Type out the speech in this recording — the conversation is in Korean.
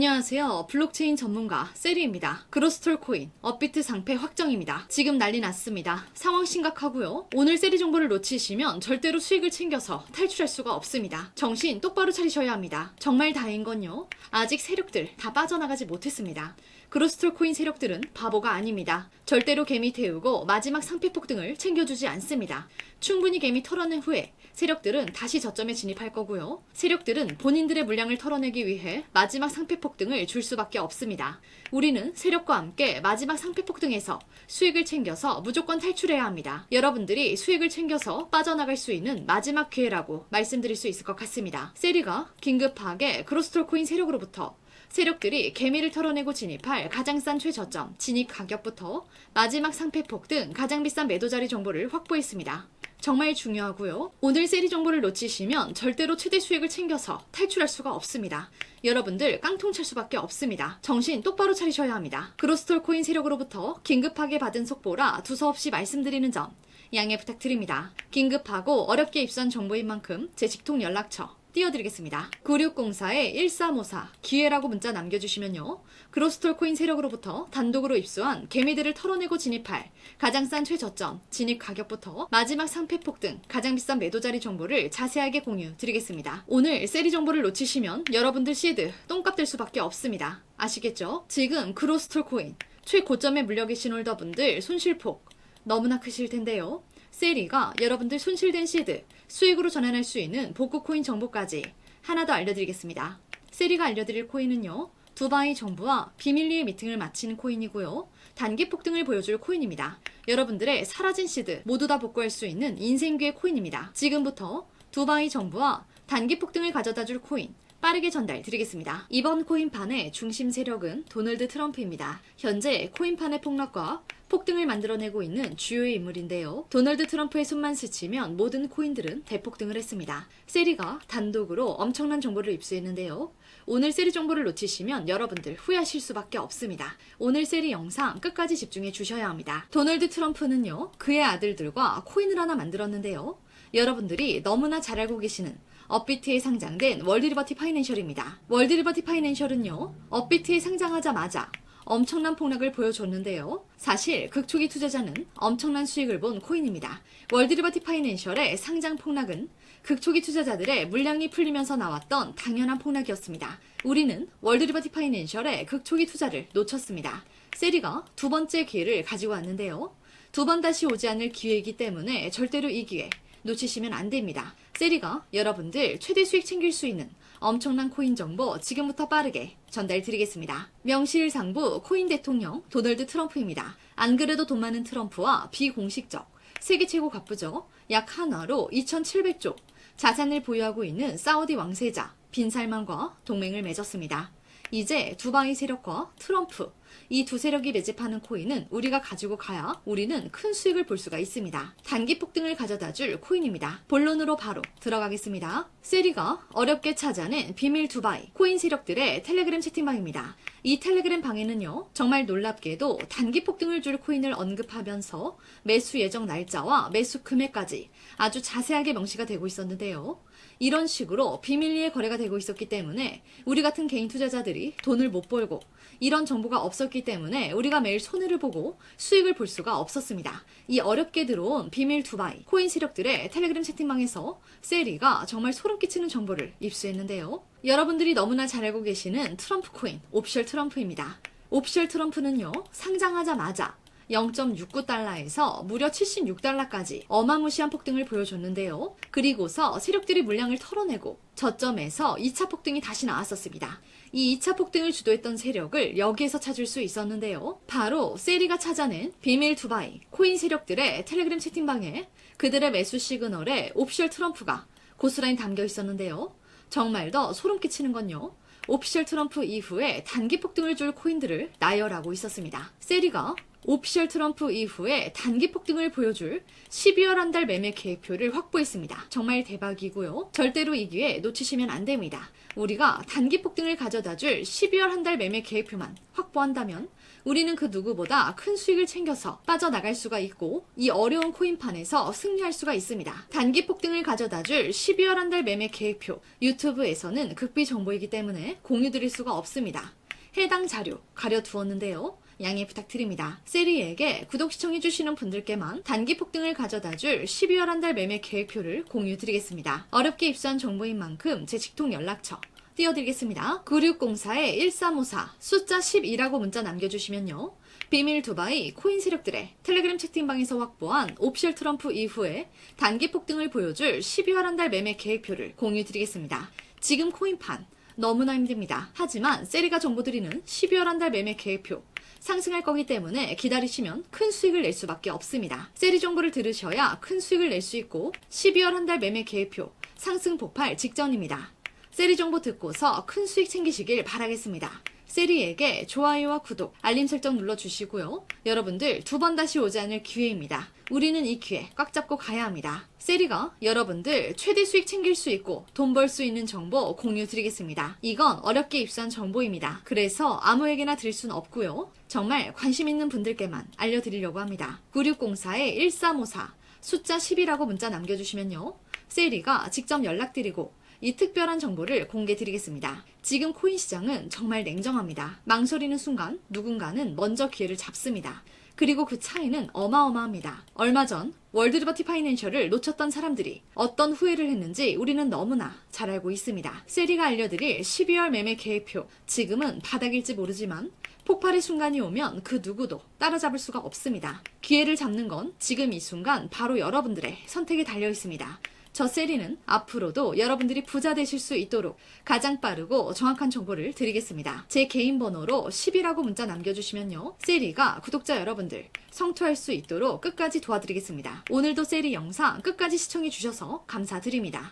안녕하세요. 블록체인 전문가 세리입니다. 그로스톨 코인, 업비트 상패 확정입니다. 지금 난리 났습니다. 상황 심각하고요. 오늘 세리 정보를 놓치시면 절대로 수익을 챙겨서 탈출할 수가 없습니다. 정신 똑바로 차리셔야 합니다. 정말 다행인 건요. 아직 세력들 다 빠져나가지 못했습니다. 그로스톨 코인 세력들은 바보가 아닙니다. 절대로 개미 태우고 마지막 상패 폭등을 챙겨주지 않습니다. 충분히 개미 털어낸 후에 세력들은 다시 저점에 진입할 거고요. 세력들은 본인들의 물량을 털어내기 위해 마지막 상패 폭 등을 줄 수밖에 없습니다. 우리는 세력과 함께 마지막 상패 폭등에서 수익을 챙겨서 무조건 탈출해야 합니다. 여러분들이 수익을 챙겨서 빠져나갈 수 있는 마지막 기회라고 말씀드릴 수 있을 것 같습니다. 세리가 긴급하게 크로스톨 코인 세력으로부터 세력들이 개미를 털어내고 진입할 가장 싼 최저점, 진입 가격부터 마지막 상패 폭 등 가장 비싼 매도 자리 정보를 확보했습니다. 정말 중요하고요. 오늘 세리 정보를 놓치시면 절대로 최대 수익을 챙겨서 탈출할 수가 없습니다. 여러분들 깡통 찰 수밖에 없습니다. 정신 똑바로 차리셔야 합니다. 그로스톨 코인 세력으로부터 긴급하게 받은 속보라 두서없이 말씀드리는 점 양해 부탁드립니다. 긴급하고 어렵게 입수한 정보인 만큼 제 직통 연락처 띄워드리겠습니다. 9604-1354 기회라고 문자 남겨주시면요. 그로스톨 코인 세력으로부터 단독으로 입수한 개미들을 털어내고 진입할 가장 싼 최저점, 진입 가격부터 마지막 상패 폭 등, 가장 비싼 매도 자리 정보를 자세하게 공유 드리겠습니다. 오늘 세리 정보를 놓치시면 여러분들 시드 똥값 될 수밖에 없습니다. 아시겠죠? 지금 그로스톨 코인 최고점에 물려 계신 홀더분들 손실폭 너무나 크실 텐데요. 세리가 여러분들 손실된 시드 수익으로 전환할 수 있는 복구 코인 정보까지 하나 더 알려드리겠습니다. 세리가 알려드릴 코인은요. 두바이 정부와 비밀리에 미팅을 마치는 코인이고요. 단기 폭등을 보여줄 코인입니다. 여러분들의 사라진 시드 모두 다 복구할 수 있는 인생기회 코인입니다. 지금부터 두바이 정부와 단기 폭등을 가져다 줄 코인 빠르게 전달 드리겠습니다. 이번 코인판의 중심 세력은 도널드 트럼프입니다. 현재 코인판의 폭락과 폭등을 만들어내고 있는 주요의 인물인데요. 도널드 트럼프의 손만 스치면 모든 코인들은 대폭등을 했습니다. 세리가 단독으로 엄청난 정보를 입수했는데요. 오늘 세리 정보를 놓치시면 여러분들 후회하실 수밖에 없습니다. 오늘 세리 영상 끝까지 집중해 주셔야 합니다. 도널드 트럼프는요, 그의 아들들과 코인을 하나 만들었는데요. 여러분들이 너무나 잘 알고 계시는 업비트에 상장된 월드리버티 파이낸셜입니다. 월드리버티 파이낸셜은요, 업비트에 상장하자마자 엄청난 폭락을 보여줬는데요. 사실 극초기 투자자는 엄청난 수익을 본 코인입니다. 월드리버티 파이낸셜의 상장 폭락은 극초기 투자자들의 물량이 풀리면서 나왔던 당연한 폭락이었습니다. 우리는 월드리버티 파이낸셜의 극초기 투자를 놓쳤습니다. 세리가 두 번째 기회를 가지고 왔는데요. 두 번 다시 오지 않을 기회이기 때문에 절대로 이 기회 놓치시면 안 됩니다. 세리가 여러분들 최대 수익 챙길 수 있는 엄청난 코인 정보 지금부터 빠르게 전달 드리겠습니다. 명실상부 코인 대통령 도널드 트럼프입니다. 안 그래도 돈 많은 트럼프와 비공식적 세계 최고 갑부죠. 약 한화로 2,700조 자산을 보유하고 있는 사우디 왕세자 빈 살만과 동맹을 맺었습니다. 이제 두바이 세력과 트럼프 이 두 세력이 매집하는 코인은 우리가 가지고 가야 우리는 큰 수익을 볼 수가 있습니다. 단기 폭등을 가져다 줄 코인입니다. 본론으로 바로 들어가겠습니다. 세리가 어렵게 찾아낸 비밀 두바이 코인 세력들의 텔레그램 채팅방입니다. 이 텔레그램 방에는요, 정말 놀랍게도 단기 폭등을 줄 코인을 언급하면서 매수 예정 날짜와 매수 금액까지 아주 자세하게 명시가 되고 있었는데요. 이런 식으로 비밀리에 거래가 되고 있었기 때문에 우리 같은 개인 투자자들이 돈을 못 벌고 이런 정보가 없었기 때문에 우리가 매일 손해를 보고 수익을 볼 수가 없었습니다. 이 어렵게 들어온 비밀 두바이 코인 세력들의 텔레그램 채팅방에서 세리가 정말 소름 끼치는 정보를 입수했는데요. 여러분들이 너무나 잘 알고 계시는 트럼프 코인 옵셜 트럼프입니다. 옵셜 트럼프는요 상장하자마자 0.69달러에서 무려 76달러까지 어마무시한 폭등을 보여줬는데요. 그리고서 세력들이 물량을 털어내고 저점에서 2차 폭등이 다시 나왔었습니다. 이 2차 폭등을 주도했던 세력을 여기에서 찾을 수 있었는데요. 바로 세리가 찾아낸 비밀 두바이 코인 세력들의 텔레그램 채팅방에 그들의 매수 시그널에 옵셜 트럼프가 고스란히 담겨 있었는데요. 정말 더 소름 끼치는 건요. 오피셜 트럼프 이후에 단기 폭등을 줄 코인들을 나열하고 있었습니다. 세리가 오피셜 트럼프 이후에 단기 폭등을 보여줄 12월 한 달 매매 계획표를 확보했습니다. 정말 대박이고요. 절대로 이 기회 놓치시면 안 됩니다. 우리가 단기 폭등을 가져다 줄 12월 한 달 매매 계획표만 확보한다면 우리는 그 누구보다 큰 수익을 챙겨서 빠져나갈 수가 있고 이 어려운 코인판에서 승리할 수가 있습니다. 단기 폭등을 가져다 줄 12월 한 달 매매 계획표 유튜브에서는 극비 정보이기 때문에 공유 드릴 수가 없습니다. 해당 자료 가려두었는데요. 양해 부탁드립니다. 세리에게 구독 시청해주시는 분들께만 단기 폭등을 가져다 줄 12월 한 달 매매 계획표를 공유드리겠습니다. 어렵게 입수한 정보인 만큼 제 직통 연락처 띄워드리겠습니다. 9604-1354 숫자 12라고 문자 남겨주시면요. 비밀 두바이 코인 세력들의 텔레그램 채팅방에서 확보한 옵셜 트럼프 이후에 단기 폭등을 보여줄 12월 한 달 매매 계획표를 공유 드리겠습니다. 지금 코인판 너무나 힘듭니다. 하지만 세리가 정보드리는 12월 한 달 매매 계획표 상승할 거기 때문에 기다리시면 큰 수익을 낼 수밖에 없습니다. 세리 정보를 들으셔야 큰 수익을 낼 수 있고 12월 한 달 매매 계획표 상승 폭발 직전입니다. 세리 정보 듣고서 큰 수익 챙기시길 바라겠습니다. 세리에게 좋아요와 구독, 알림 설정 눌러주시고요. 여러분들 두 번 다시 오지 않을 기회입니다. 우리는 이 기회 꽉 잡고 가야 합니다. 세리가 여러분들 최대 수익 챙길 수 있고 돈 벌 수 있는 정보 공유 드리겠습니다. 이건 어렵게 입수한 정보입니다. 그래서 아무에게나 드릴 순 없고요. 정말 관심 있는 분들께만 알려드리려고 합니다. 9604-1354 숫자 10이라고 문자 남겨주시면요. 세리가 직접 연락드리고 이 특별한 정보를 공개 드리겠습니다. 지금 코인 시장은 정말 냉정합니다. 망설이는 순간 누군가는 먼저 기회를 잡습니다. 그리고 그 차이는 어마어마합니다. 얼마 전 월드리버티 파이낸셜을 놓쳤던 사람들이 어떤 후회를 했는지 우리는 너무나 잘 알고 있습니다. 세리가 알려드릴 12월 매매 계획표 지금은 바닥일지 모르지만 폭발의 순간이 오면 그 누구도 따라잡을 수가 없습니다. 기회를 잡는 건 지금 이 순간 바로 여러분들의 선택에 달려 있습니다. 저 세리는 앞으로도 여러분들이 부자 되실 수 있도록 가장 빠르고 정확한 정보를 드리겠습니다. 제 개인 번호로 10이라고 문자 남겨주시면요. 세리가 구독자 여러분들 성투할 수 있도록 끝까지 도와드리겠습니다. 오늘도 세리 영상 끝까지 시청해주셔서 감사드립니다.